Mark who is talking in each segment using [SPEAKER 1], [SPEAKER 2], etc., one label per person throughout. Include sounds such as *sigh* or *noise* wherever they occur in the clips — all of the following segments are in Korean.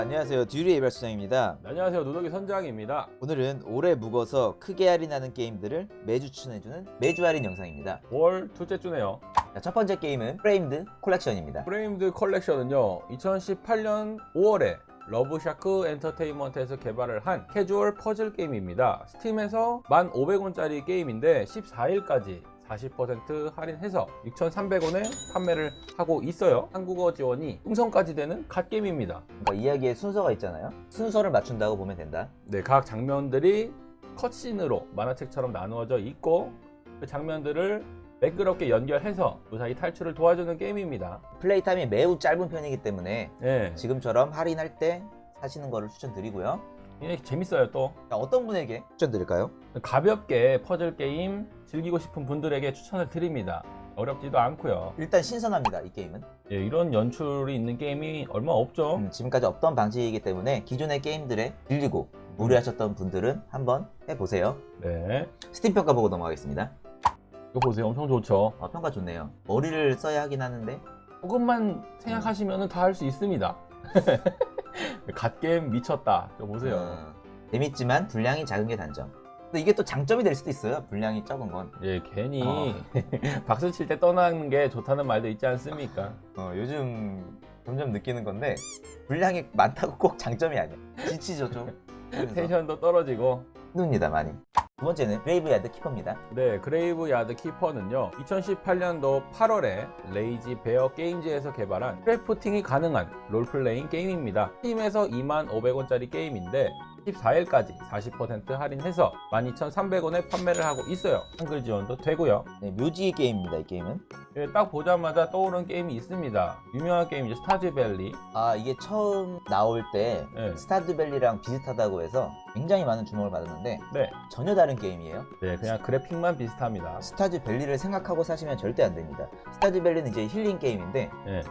[SPEAKER 1] 안녕하세요. 듀리 예발수장입니다.
[SPEAKER 2] 네, 안녕하세요 노덕이 선장입니다
[SPEAKER 1] 오늘은 오래 묵어서 크게 할인하는 게임들을 매주 추천해주는 매주 할인 영상입니다.
[SPEAKER 2] 5월 둘째 주네요
[SPEAKER 1] 자, 첫 번째 게임은 프레임드 콜렉션입니다.
[SPEAKER 2] 프레임드 컬렉션은요 2018년 5월에 러브샤크 엔터테인먼트에서 개발을 한 캐주얼 퍼즐 게임입니다 스팀에서 1,500원짜리 게임인데 14일까지 40% 할인해서 6,300원에 판매를 하고 있어요 한국어 지원이 음성까지 되는 갓게임입니다
[SPEAKER 1] 그러니까 이야기에 순서가 있잖아요. 순서를 맞춘다고 보면 된다.
[SPEAKER 2] 네, 각 장면들이 컷신으로 만화책처럼 나누어져 있고 그 장면들을 매끄럽게 연결해서 무사히 탈출을 도와주는 게임입니다.
[SPEAKER 1] 플레이 타임이 매우 짧은 편이기 때문에
[SPEAKER 2] 네,
[SPEAKER 1] 지금처럼 할인할 때 사시는 거를 추천드리고요.
[SPEAKER 2] 이게 재밌어요 또.
[SPEAKER 1] 자, 어떤 분에게 추천드릴까요?
[SPEAKER 2] 가볍게 퍼즐 게임 즐기고 싶은 분들에게 추천을 드립니다. 어렵지도 않고요.
[SPEAKER 1] 일단 신선합니다. 이 게임은.
[SPEAKER 2] 예, 이런 연출이 있는 게임이 얼마 없죠.
[SPEAKER 1] 음, 지금까지 없던 방식이기 때문에 기존의 게임들에 질리고 무리하셨던 분들은 한번 해보세요.
[SPEAKER 2] 네,
[SPEAKER 1] 스팀 평가 보고 넘어가겠습니다.
[SPEAKER 2] 이거 보세요. 엄청 좋죠.
[SPEAKER 1] 아, 평가 좋네요. 머리를 써야 하긴 하는데
[SPEAKER 2] 조금만 생각하시면 다 할 수 있습니다. *laughs* *laughs* 갓게임 미쳤다. 이거 보세요.
[SPEAKER 1] 어, 재밌지만 분량이 작은 게 단점. 근데 이게 또 장점이 될 수도 있어요. 분량이 적은 건.
[SPEAKER 2] 예, 괜히
[SPEAKER 1] 어. *laughs*
[SPEAKER 2] 박수 칠 때 떠나는 게 좋다는 말도 있지 않습니까?
[SPEAKER 1] 어, 요즘 점점 느끼는 건데 분량이 많다고 꼭 장점이 아니야. 지치죠 좀. *laughs*
[SPEAKER 2] 텐션도 떨어지고.
[SPEAKER 1] 힘듭니다 많이. 두 번째는 브레이브야드 키퍼입니다.
[SPEAKER 2] 네, 그레이브 야드 키퍼는요, 2018년도 8월에 레이지 베어 게임즈에서 개발한 크래프팅이 가능한 롤플레잉 게임입니다. 팀에서 25,500원짜리 게임인데, 14일까지 40% 할인해서 12,300원에 판매를 하고 있어요. 한글 지원도 되고요.
[SPEAKER 1] 네, 묘지 게임입니다. 이 게임은.
[SPEAKER 2] 예, 딱 보자마자 떠오른 게임이 있습니다. 유명한 게임이죠. 스타즈밸리.
[SPEAKER 1] 아 이게 처음 나올 때
[SPEAKER 2] 네.
[SPEAKER 1] 스타드밸리랑 비슷하다고 해서 굉장히 많은 주목을 받았는데
[SPEAKER 2] 네,
[SPEAKER 1] 전혀 다른 게임이에요.
[SPEAKER 2] 네, 그냥 그래픽만 비슷합니다.
[SPEAKER 1] 스타즈밸리를 생각하고 사시면 절대 안 됩니다. 스타즈밸리는 이제 힐링 게임인데
[SPEAKER 2] 예.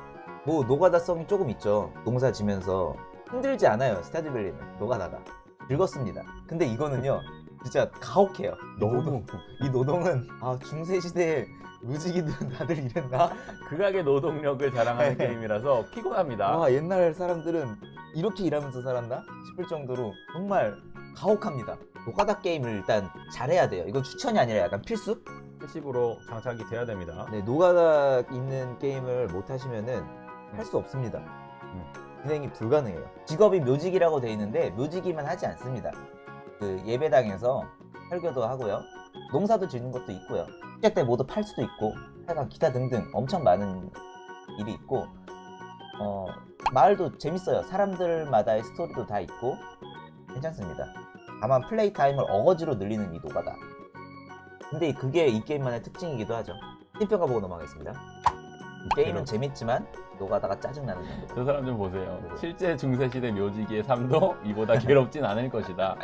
[SPEAKER 1] 뭐 노가다성이 조금 있죠. 농사 지면서 힘들지 않아요. 스타즈밸리는 노가다가 즐겁습니다. 근데 이거는요, 진짜 가혹해요.
[SPEAKER 2] 너무
[SPEAKER 1] 이 노동은 아 중세 시대에 무지기들은 *laughs* 다들 이랬나?
[SPEAKER 2] 극악의 노동력을 자랑하는 *laughs*
[SPEAKER 1] 네.
[SPEAKER 2] 게임이라서 피곤합니다.
[SPEAKER 1] 와 옛날 사람들은 이렇게 일하면서 살았나 싶을 정도로 정말 가혹합니다. 노가다 게임을 일단 잘해야 돼요. 이건 추천이 아니라 약간 필수?
[SPEAKER 2] 70으로 장착이 돼야 됩니다.
[SPEAKER 1] 네, 노가다 있는 게임을 못 하시면은 할 수 없습니다.
[SPEAKER 2] 음.
[SPEAKER 1] 진행이 불가능해요. 직업이 묘직이라고 돼 있는데 묘직이만 하지 않습니다. 그 예배당에서 설교도 하고요. 농사도 짓는 것도 있고요. 축제 때 모두 팔 수도 있고, 하여간 기타 등등 엄청 많은 일이 있고, 어, 마을도 재밌어요. 사람들마다의 스토리도 다 있고, 괜찮습니다. 다만 플레이 타임을 어거지로 늘리는 이 노가다. 근데 그게 이 게임만의 특징이기도 하죠. 팀평가 보고 넘어가겠습니다. 이 게임은
[SPEAKER 2] 괴롭-
[SPEAKER 1] 재밌지만 노가다가 짜증나는 정도.
[SPEAKER 2] 저 사람 좀 보세요. 실제 중세시대 묘지기의 삶도 *laughs* 이보다 괴롭진 않을 것이다.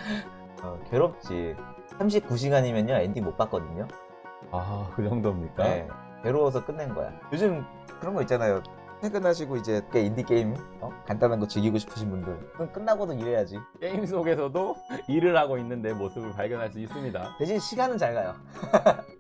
[SPEAKER 1] 어, 괴롭지. 39시간이면요 엔딩 못 봤거든요.
[SPEAKER 2] 아, 그 정도입니까?
[SPEAKER 1] 네, 괴로워서 끝낸 거야. 요즘 그런 거 있잖아요. 퇴근하시고 이제 그 인디 게임 어? 간단한 거 즐기고 싶으신 분들 그럼 끝나고도 일해야지.
[SPEAKER 2] 게임 속에서도 *laughs* 일을 하고 있는 내 모습을 발견할 수 있습니다.
[SPEAKER 1] 대신 시간은 잘 가요. *laughs*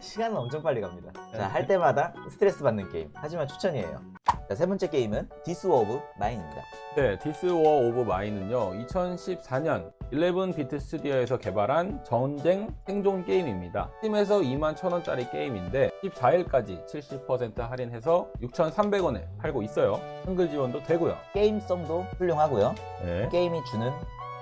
[SPEAKER 1] 시간은 엄청 빨리 갑니다. 자, 할 때마다 스트레스 받는 게임. 하지만 추천이에요. 자, 세 번째 게임은 디스 오브 마인입니다.
[SPEAKER 2] 네, 디스 워 오브 마인은요, 2014년 11비트 스튜디오에서 개발한 전쟁 생존 게임입니다. 팀에서 2만 1,000원짜리 게임인데 14일까지 70% 할인해서 6,300원에 팔고 있어요. 한글 지원도 되고요.
[SPEAKER 1] 게임성도 훌륭하고요.
[SPEAKER 2] 네.
[SPEAKER 1] 게임이 주는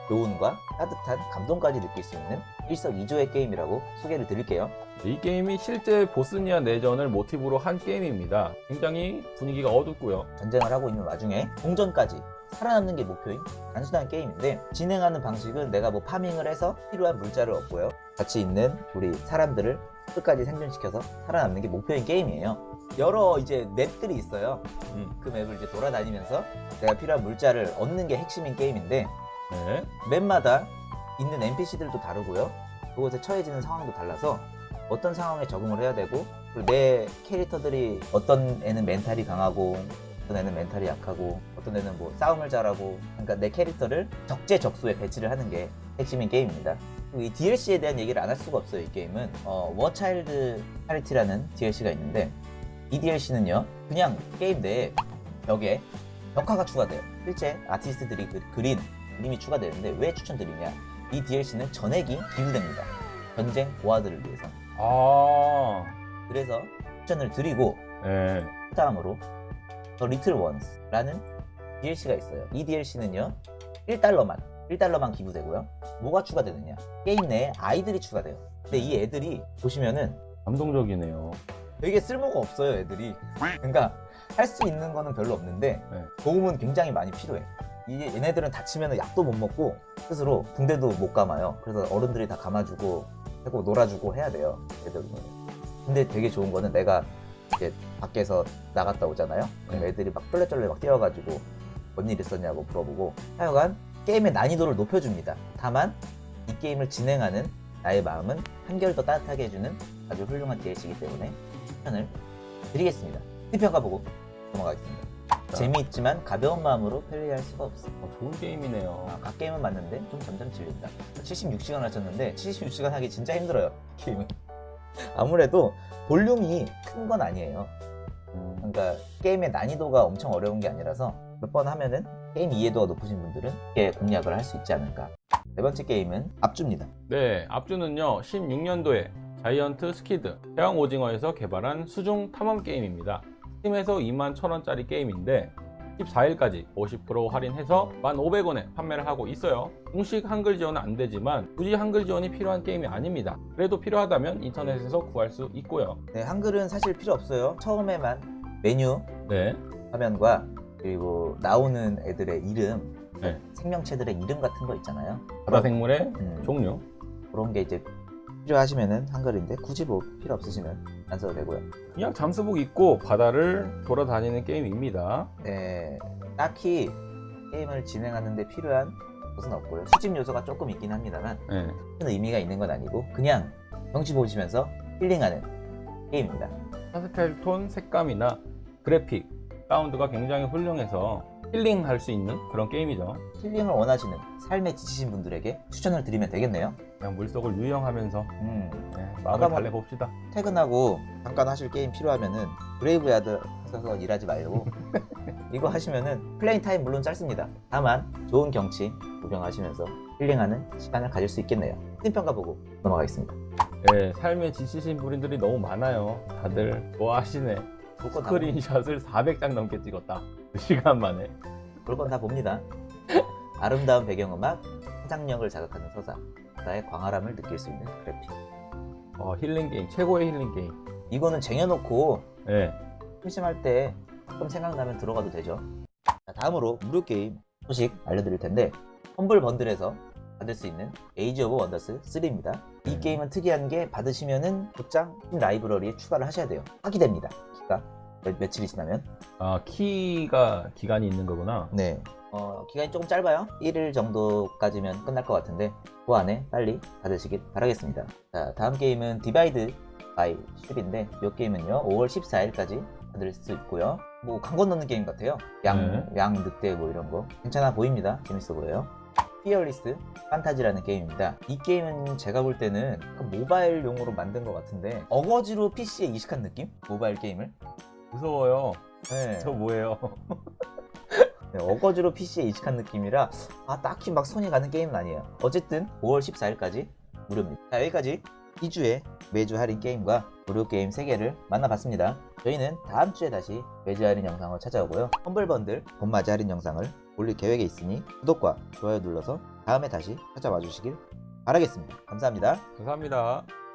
[SPEAKER 1] 교훈과 따뜻한 감동까지 느낄 수 있는 일석이조의 게임이라고 소개를 드릴게요.
[SPEAKER 2] 이 게임이 실제 보스니아 내전을 모티브로 한 게임입니다. 굉장히 분위기가 어둡고요.
[SPEAKER 1] 전쟁을 하고 있는 와중에 공전까지 살아남는 게 목표인 단순한 게임인데 진행하는 방식은 내가 뭐 파밍을 해서 필요한 물자를 얻고요. 같이 있는 우리 사람들을 끝까지 생존시켜서 살아남는 게 목표인 게임이에요. 여러 이제 맵들이 있어요.
[SPEAKER 2] 음,
[SPEAKER 1] 그 맵을 이제 돌아다니면서 내가 필요한 물자를 얻는 게 핵심인 게임인데
[SPEAKER 2] 네.
[SPEAKER 1] 맵마다 있는 NPC들도 다르고요. 그곳에 처해지는 상황도 달라서 어떤 상황에 적응을 해야 되고 그리고 내 캐릭터들이 어떤 애는 멘탈이 강하고 어떤 애는 멘탈이 약하고 어떤 애는 뭐 싸움을 잘하고 그러니까 내 캐릭터를 적재적소에 배치를 하는 게 핵심인 게임입니다. 이 DLC에 대한 얘기를 안 할 수가 없어요. 이 게임은 어, 워차일드 파리티라는 DLC가 있는데 이 DLC는요 그냥 게임 내에 벽에 벽화가 추가돼요. 실제 아티스트들이 그, 그린 그림이 추가되는데 왜 추천드리냐? 이 DLC는 전액이 기부됩니다. 전쟁 고아들을 위해서.
[SPEAKER 2] 아,
[SPEAKER 1] 그래서 추천을 드리고
[SPEAKER 2] 예.
[SPEAKER 1] 다음으로 더 리틀 원스라는 DLC가 있어요. 이 DLC는요 1달러만 1달러만 기부되고요. 뭐가 추가되느냐? 게임 내에 아이들이 추가돼요. 근데 이 애들이 보시면은
[SPEAKER 2] 감동적이네요.
[SPEAKER 1] 되게 쓸모가 없어요, 애들이. 그러니까 할 수 있는 거는 별로 없는데
[SPEAKER 2] 네.
[SPEAKER 1] 도움은 굉장히 많이 필요해. 이 얘네들은 다치면 약도 못 먹고 스스로 붕대도 못 감아요. 그래서 어른들이 다 감아주고 하고 놀아주고 해야 돼요. 애들은. 근데 되게 좋은 거는 내가 이제 밖에서 나갔다 오잖아요. 그럼
[SPEAKER 2] 네.
[SPEAKER 1] 애들이 막 쫄래쫄래 막 뛰어가지고 뭔 일 있었냐고 물어보고 하여간 게임의 난이도를 높여줍니다. 다만 이 게임을 진행하는 나의 마음은 한결 더 따뜻하게 해주는 아주 훌륭한 DLC이기 때문에 추천을 드리겠습니다. 스평가 보고 넘어가겠습니다. 재미있지만 가벼운 마음으로 플레이할 수가 없어.
[SPEAKER 2] 어, 좋은 게임이네요.
[SPEAKER 1] 아, 갓게임은 맞는데 좀 점점 질린다. 76시간 하셨는데 76시간 하기 진짜 힘들어요. *laughs* 게임은. 아무래도 볼륨이 큰 건 아니에요.
[SPEAKER 2] 음,
[SPEAKER 1] 그러니까 게임의 난이도가 엄청 어려운 게 아니라서 몇 번 하면은 게임 이해도가 높으신 분들은 쉽게 공략을 할 수 있지 않을까. 네 번째 게임은 압주입니다.
[SPEAKER 2] 네, 앞주는요 16년도에 자이언트 스키드 태양 오징어에서 개발한 수중 탐험 게임입니다. 스팀에서 2만 1,000원짜리 게임인데 14일까지 50% 할인해서 1,500원에 판매를 하고 있어요. 공식 한글 지원은 안 되지만 굳이 한글 지원이 필요한 게임이 아닙니다. 그래도 필요하다면 인터넷에서 구할 수 있고요.
[SPEAKER 1] 네, 한글은 사실 필요 없어요. 처음에만 메뉴
[SPEAKER 2] 네,
[SPEAKER 1] 화면과 그리고 나오는 애들의 이름,
[SPEAKER 2] 네.
[SPEAKER 1] 생명체들의 이름 같은 거 있잖아요.
[SPEAKER 2] 바다 생물의
[SPEAKER 1] 음,
[SPEAKER 2] 종류.
[SPEAKER 1] 그런 게 이제 필요하시면은 한글인데 굳이 뭐 필요 없으시면 안 써도 되고요.
[SPEAKER 2] 그냥 잠수복 입고 바다를 돌아다니는 게임입니다.
[SPEAKER 1] 네, 딱히 게임을 진행하는데 필요한 것은 없고요. 수집 요소가 조금 있긴 합니다만
[SPEAKER 2] 네.
[SPEAKER 1] 큰 의미가 있는 건 아니고 그냥 경치 보시면서 힐링하는 게임입니다.
[SPEAKER 2] 파스텔 톤 색감이나 그래픽, 사운드가 굉장히 훌륭해서 힐링할 수 있는 그런 게임이죠.
[SPEAKER 1] 힐링을 원하시는 삶에 지치신 분들에게 추천을 드리면 되겠네요.
[SPEAKER 2] 그냥 물속을 유영하면서
[SPEAKER 1] 음,
[SPEAKER 2] 네, 마음을
[SPEAKER 1] 뭐-
[SPEAKER 2] 달래봅시다.
[SPEAKER 1] 퇴근하고 잠깐 하실 게임 필요하면은 브레이브야드 하셔서 일하지 말고 *laughs* 이거 하시면은 플레잉 타임 물론 짧습니다. 다만 좋은 경치 구경하시면서 힐링하는 시간을 가질 수 있겠네요. 팀 평가 보고 넘어가겠습니다.
[SPEAKER 2] 네, 삶에 지치신 분들이 너무 많아요. 다들 좋아하시네.
[SPEAKER 1] 다,
[SPEAKER 2] 스크린샷을 400장 넘게 찍었다. 2시간 만에.
[SPEAKER 1] 볼건 다 봅니다. 아름다운 배경음악, 상상력을 자극하는 서사, 바다의 광활함을 느낄 수 있는 그래픽.
[SPEAKER 2] 어, 힐링 게임, 최고의 힐링 게임.
[SPEAKER 1] 이거는 쟁여놓고
[SPEAKER 2] 네,
[SPEAKER 1] 심심할 때 가끔 생각나면 들어가도 되죠. 자, 다음으로 무료 게임 소식 알려드릴 텐데 험블 번들에서 받을 수 있는 에이지 오브 원더스 3입니다. 이
[SPEAKER 2] 네.
[SPEAKER 1] 게임은 특이한 게 받으시면은 곧장 팀 라이브러리에 추가를 하셔야 돼요. 파기됩니다. 기가 몇, 며 칠이 지나면.
[SPEAKER 2] 아, 키가 기간이 있는 거구나.
[SPEAKER 1] 네. 어, 기간이 조금 짧아요. 1일 정도까지면 끝날 것 같은데 그 안에 빨리 받으시길 바라겠습니다. 자, 다음 게임은 디바이드 바이 슈인데 이 게임은요 5월 14일까지 받을 수 있고요. 뭐 광고 넣는 게임 같아요. 양, 양 늑대 뭐 이런 거 괜찮아 보입니다. 재밌어 보여요. 피어리스 판타지라는 게임입니다. 이 게임은 제가 볼 때는 약간 모바일용으로 만든 것 같은데 어거지로 PC에 이식한 느낌? 모바일 게임을?
[SPEAKER 2] 무서워요.
[SPEAKER 1] 네. *laughs*
[SPEAKER 2] 저 뭐예요? *laughs*
[SPEAKER 1] 네, 어거지로 PC에 이식한 느낌이라 아 딱히 막 손이 가는 게임은 아니에요. 어쨌든 5월 14일까지 무료입니다. 자 여기까지 2주에 매주 할인 게임과 무료 게임 3개를 만나봤습니다. 저희는 다음 주에 다시 매주 할인 영상으로 찾아오고요. 험블번들 봄맞이 할인 영상을 올릴 계획에 있으니 구독과 좋아요 눌러서 다음에 다시 찾아와 주시길 바라겠습니다. 감사합니다.
[SPEAKER 2] 감사합니다.